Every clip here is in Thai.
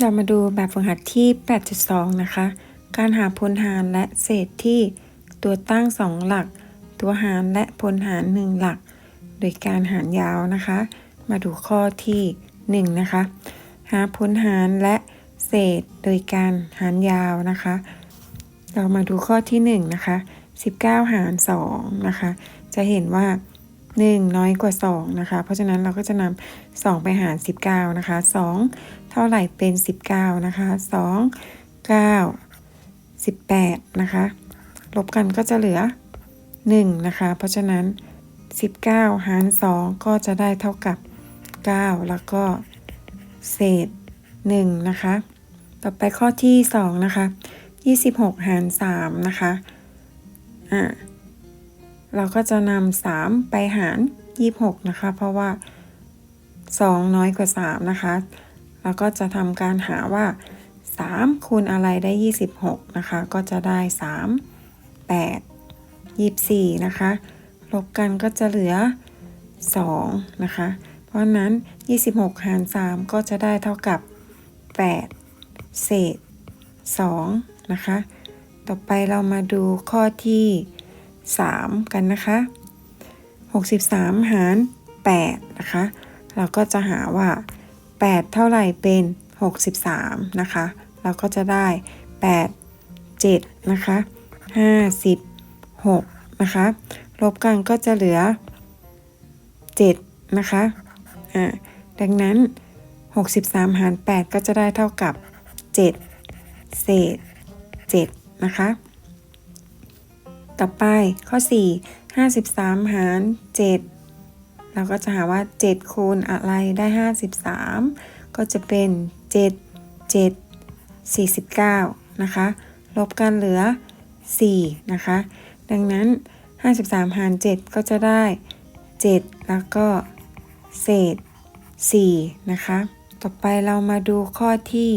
เรามาดูแบบฝึกหัดที่ 8.2 นะคะ การหาพลหารและเศษที่ตัวตั้ง 2 หลัก ตัวหารและพลหาร 1 หลัก โดยการหารยาวนะคะ มาดูข้อที่ 1 นะคะ หาพลหารและเศษโดยการหารยาวนะคะ เรามาดูข้อที่ 1 นะคะ 19 หาร 2 นะคะ จะเห็นว่า 1 น้อยกว่า 2 นะคะ เพราะฉะนั้นเราก็จะนำ2 ไปหาร 19 นะคะ 2 เท่าไหร่เป็น 19 นะคะ 2 9 18 นะคะ ลบกันก็จะเหลือ 1 นะคะ เพราะฉะนั้น 19 หาร 2 ก็จะได้เท่ากับ 9 แล้วก็เศษ 1 นะคะ ต่อไปข้อที่ 2 นะคะ 26 หาร 3 นะคะ อ่า เราก็จะนำ3ไปหาร 26 นะคะ เพราะว่า 2 น้อยกว่า 3 นะคะ เราก็จะทำการหาว่า 3 คูณอะไรได้ 26 นะคะ ก็จะได้ 3 8 24 นะคะ ลบกันก็จะเหลือ 2 นะคะ เพราะฉะนั้น 26 หาร 3 ก็จะได้เท่ากับ 8 เศษ 2 นะคะ ต่อไปเรามาดูข้อที่ 3 กันนะคะ 63 หาร 8 นะคะ เราก็จะหาว่า 8 เท่าไหร่เป็น 63 นะคะ เราก็จะได้ 8 7 นะคะ 56 นะคะ ลบกันก็จะเหลือ 7 นะคะ อ่า ดังนั้น 63 หาร 8 ก็จะได้เท่ากับ 7 เศษ 7 นะคะ ต่อไปข้อ 4 53 หาร 7 เราก็จะหาว่า 7 คูณอะไรได้ 53 ก็จะเป็น 7 7 49 นะคะ ลบกันเหลือ 4 นะคะ ดังนั้น 53 หาร 7 ก็จะได้ 7 แล้วก็เศษ 4 นะคะ ต่อไปเรามาดูข้อที่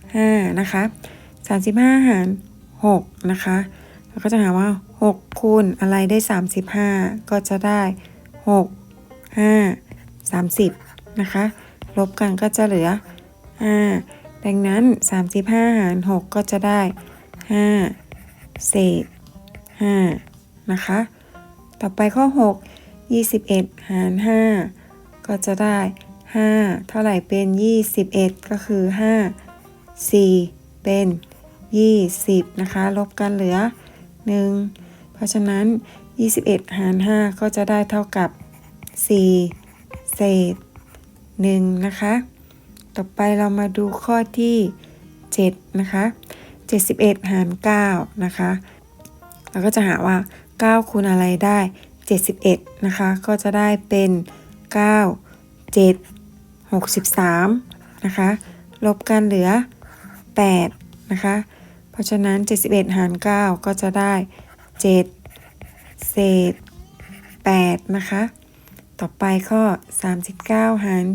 5 นะคะ 35 หาร 6 นะคะ เราก็จะหาว่า 6 คูณอะไรได้ 35 ก็จะได้ 6 5 30 นะคะ ลบกันก็จะเหลือ 5 ดังนั้น 35 หาร 6 ก็จะได้ 5 เศษ 5 นะคะ ต่อไปข้อ 6 21 หาร 5 ก็จะได้ 5 เท่าไหร่เป็น 21 ก็คือ 5 4 เป็น 20 นะคะ ลบกันเหลือ 1 เพราะฉะนั้น 21 หาร 5 ก็จะได้เท่ากับ 4 เศษ 1 นะคะ ต่อไปเรามาดูข้อที่ 7 นะคะ 71 หาร 9 นะคะ เราก็จะหาว่า 9 คูณอะไรได้ 71 นะคะ ก็จะได้เป็น 9 7 63 นะคะ ลบกันเหลือ 8 นะคะ ราะฉะนั้น 71 หาร 9 ก็จะได้ 7 เศษ 8 นะคะ ต่อไปข้อ 39 หาร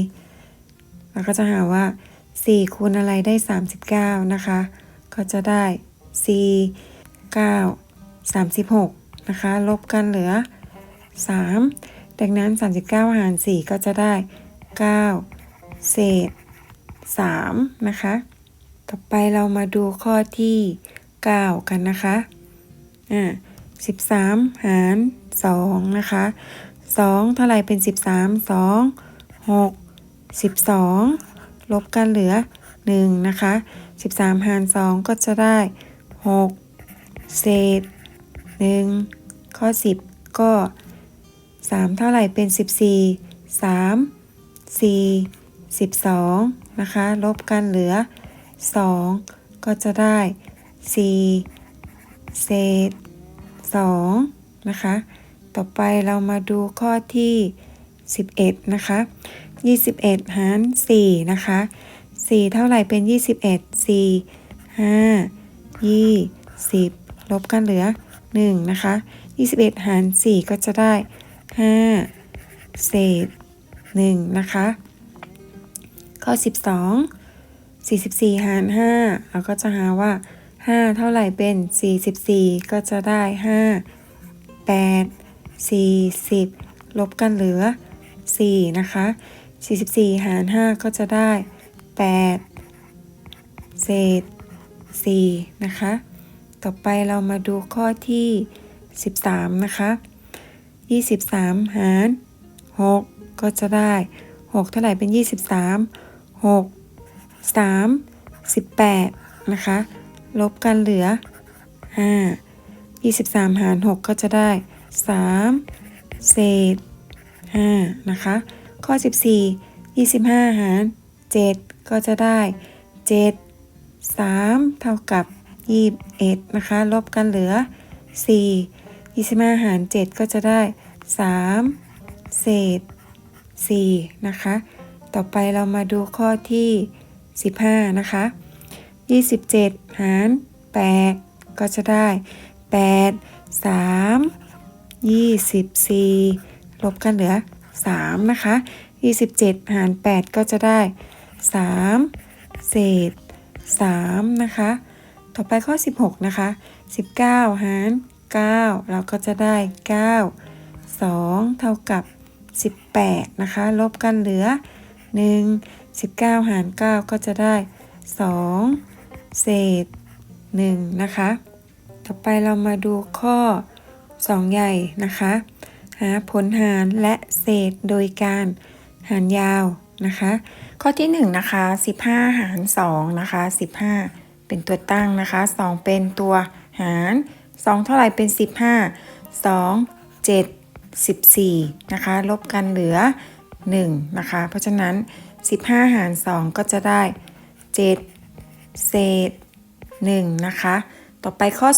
4 เราก็จะหาว่า 4 คูณอะไรได้ 39 นะคะ ก็จะได้ 4 9 36 นะคะ ลบกันเหลือ 3 ดังนั้น 39 หาร 4 ก็จะได้ 9 เศษ 3 นะคะ ต่อไปเรามาดูข้อที่ 9 กันนะคะ อ่า13หาร2นะคะ2เท่าไหร่เป็น13 2 6 12ลบกันเหลือ1นะคะ13หาร2ก็จะได้6เศษ1ข้อ10ก็3เท่าไหร่เป็น14 3 4 12นะคะ ลบกันเหลือ 2 ก็จะได้ 4 เศษ 2 นะคะ ต่อไปเรามาดูข้อที่ 11 นะคะ 21 หาร 4 นะคะ 4 เท่าไหร่เป็น 21 4 5 20 ลบกันเหลือ 1 นะคะ 21 หาร 4 ก็จะได้ 5 เศษ 1 นะคะ ข้อ 12 44 หาร 5 เราก็จะหาว่า 5 เท่าไหร่เป็น 44 ก็จะได้ 5 8 40 ลบกันเหลือ 4 นะคะ 44 หาร 5 ก็จะได้ 8 เศษ 4 นะคะ ต่อไปเรามาดูข้อที่ 13 นะคะ 23 หาร 6 ก็จะได้ 6 เท่าไหร่เป็น 23 6 3 18 นะคะ ลบกันเหลือ 5 23 หาร 6 ก็จะได้ 3 เศษ 5 นะคะ ข้อ 14 25 หาร 7 ก็จะได้ 7 3 เท่ากับ 21 นะคะ ลบกันเหลือ 4 25 หาร 7 ก็จะได้ 3 เศษ 4 นะคะ ต่อไปเรามาดูข้อที่ 15 นะคะ 27 หาร 8 ก็จะได้ 8 3 24 ลบกันเหลือ 3 นะคะ 27 หาร 8 ก็จะได้ 3 เศษ 3 นะคะ ต่อไปข้อ 16 นะคะ 19 หาร 9 เราก็จะได้ 9 2 เท่ากับ 18 นะคะ ลบกันเหลือ 1 19 หาร 9 ก็จะได้ 2 เศษ 1 นะคะ ต่อไปเรามาดูข้อ 2 ใหญ่นะคะ หาผลหารและเศษโดยการหารยาวนะคะ ข้อที่ 1 นะคะ 15 หาร 2 นะคะ 15 เป็นตัวตั้งนะคะ 2 เป็นตัวหาร 2 เท่าไหร่เป็น 15 2 7 14 นะคะ ลบกันเหลือ 1 นะคะ เพราะฉะนั้น 15 หาร 2 ก็จะได้ 7 เศษ 1 นะคะ ต่อไปข้อ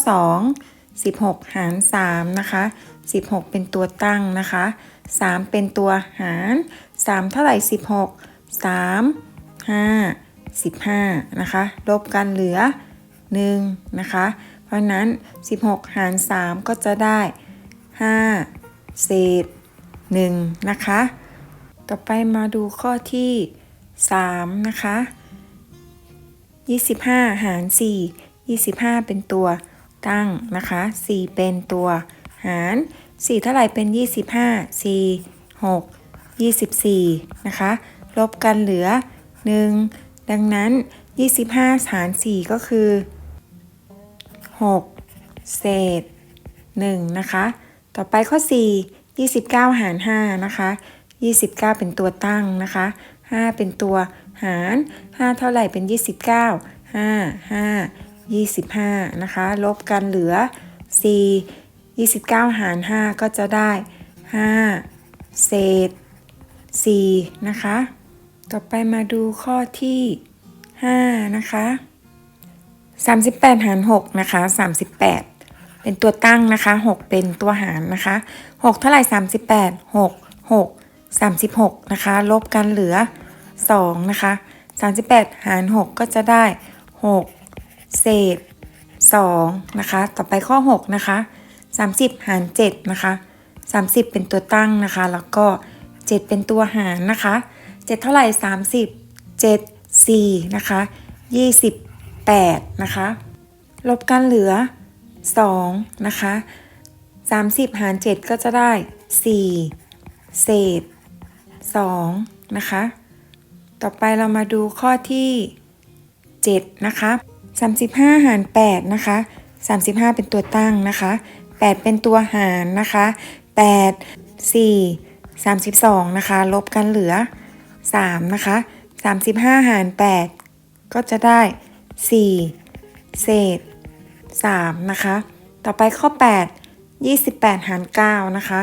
2 16 หาร 3 นะคะ 16 เป็นตัวตั้งนะคะ 3 เป็นตัวหาร 3 เท่าไหร่ 16 3 5 15 นะคะ ลบกันเหลือ 1 นะคะ เพราะนั้น 16 หาร 3 ก็จะได้ 5 เศษ 1 นะคะ ต่อไปมาดูข้อที่ 3 นะคะ 25 หาร 4 25 เป็นตัวตั้งนะคะ 4 เป็นตัวหาร 4 เท่าไหร่เป็น 25 4 6 24 นะคะ ลบกันเหลือ 1 ดังนั้น 25 หาร 4 ก็คือ 6 เศษ 1 นะคะ ต่อไปข้อ 4 29 หาร 5 นะคะ 29 เป็นตัวตั้งนะคะ 5 เป็นตัวหาร 5 เท่าไหร่เป็น 29 5 5 25 นะคะ ลบกันเหลือ 4 29 หาร 5 ก็จะได้ 5 เศษ 4 นะคะ ต่อไปมาดูข้อที่ 5 นะคะ 38 หาร 6 นะคะ 38เป็นตัวตั้งนะคะ 6 เป็นตัวหารนะคะ 6 เท่าไหร่ 38 6 6 36 นะคะ ลบกันเหลือ 2 นะคะ 38 หาร 6 ก็จะได้ 6 เศษ 2 นะคะ ต่อไปข้อ 6 นะคะ 30 หาร 7 นะคะ 30 เป็นตัวตั้งนะคะ แล้วก็ 7 เป็นตัวหารนะคะ 7 เท่าไหร่ 30 7 4 นะคะ 28 นะคะ ลบกันเหลือ 2 นะคะ 30 หาร 7 ก็จะได้ 4 เศษ 2 นะคะ ต่อไปเรามาดูข้อที่ 7 นะคะ 35 หาร 8 นะคะ 35 เป็นตัวตั้งนะคะ 8 เป็นตัวหารนะคะ 8 4 32 นะคะ ลบกันเหลือ 3 นะคะ 35 หาร 8 ก็จะได้ 4 เศษ 3 นะคะ ต่อไปข้อ 8 28 หาร 9 นะคะ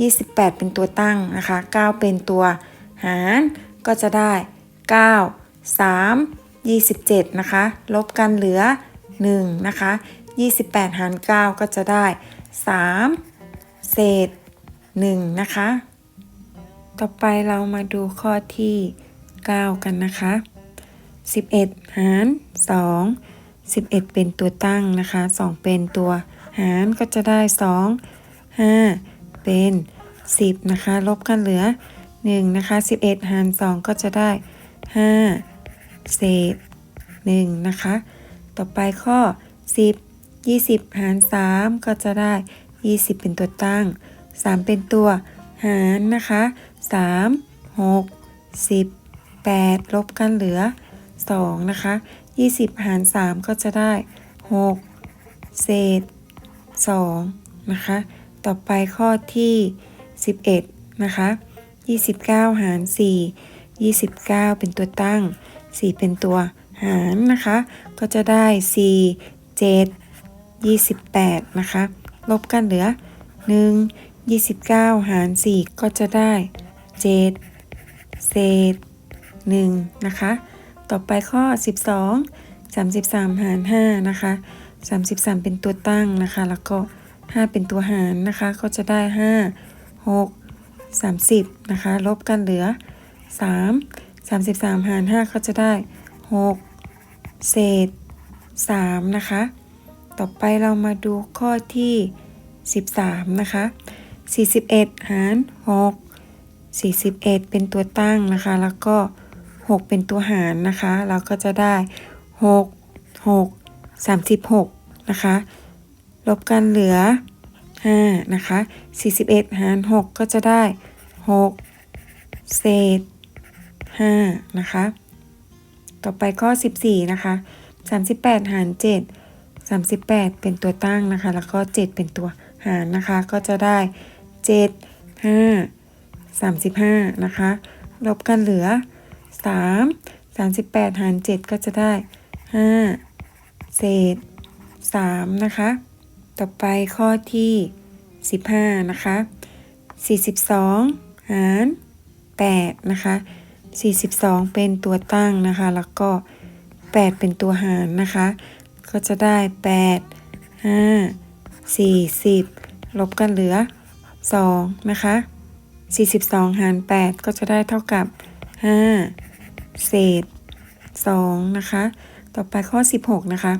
28 เป็นตัวตั้งนะคะ 9 เป็นตัวหารก็จะได้ 9 3 27 นะคะ ลบกันเหลือ 1 นะคะ 28 หาร 9 ก็จะได้ 3 เศษ 1 นะคะ ต่อไปเรามาดูข้อที่ 9 กันนะคะ 11 หาร 2 11 เป็นตัวตั้งนะคะ 2 เป็นตัวหารก็จะได้ 2 5 เป็น 10 นะคะ ลบกันเหลือ 1 นะคะ 11 หาร 2 ก็จะได้ 5 เศษ 1 นะคะ ต่อไปข้อ 10 20 หาร 3 ก็จะได้ 20 เป็นตัวตั้ง 3 เป็นตัวหารนะคะ 3 6 10 8ลบกันเหลือ 2 นะคะ 20 หาร 3 ก็จะได้ 6 เศษ 2 นะคะ ต่อไปข้อที่ 11 นะคะ 29 หาร 4 29 เป็นตัวตั้ง 4 เป็นตัวหารนะคะ ก็จะได้ 4 7 28 นะคะ ลบกันเหลือ 1 29 หาร 4 ก็จะได้ 7 เศษ 1 นะคะ ต่อไปข้อ 12 33 หาร 5 นะคะ 33 เป็นตัวตั้งนะคะ แล้วก็ 5 เป็นตัวหารนะคะ ก็จะได้ 5 6 30 นะคะ ลบกันเหลือ 3 33 หาร 5 ก็จะได้ 6 เศษ 3 นะคะ ต่อไปเรามาดูข้อที่ 13 นะคะ 41 หาร 6 41 เป็นตัวตั้งนะคะ แล้วก็ 6 เป็นตัวหารนะคะ เราก็จะได้ 6 6 36 นะคะ ลบกันเหลือ 5 นะคะ 41 หาร 6 ก็จะได้ 6 เศษ 5 นะคะ ต่อไปข้อ 14 นะคะ 38 หาร 7 38 เป็นตัวตั้งนะคะ แล้วก็ 7 เป็นตัวหารนะคะ ก็จะได้ 7 5 35 นะคะ ลบกันเหลือ 3 38 หาร 7 ก็จะได้ 5 เศษ 3 นะคะ ต่อไปข้อที่ 15 นะคะ 42 หาร 8 นะคะ 42 เป็นตัวตั้งนะคะ แล้วก็ 8 เป็นตัวหารนะคะ ก็จะได้ 8 5 40 ลบกันเหลือ 2 นะคะ 42 หาร 8 ก็จะได้เท่ากับ 5 เศษ 2 นะคะ ต่อไปข้อ 16 นะคะ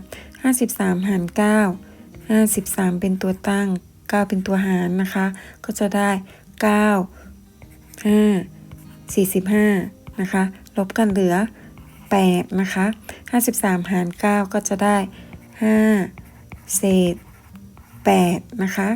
53 หาร 9 53 เป็นตัวตั้ง 9 เป็นตัวหารนะคะ ก็จะได้ 9 5 45 นะคะ ลบกันเหลือ 8 นะคะ 53 หาร 9 ก็จะได้ 5 เศษ 8 นะคะ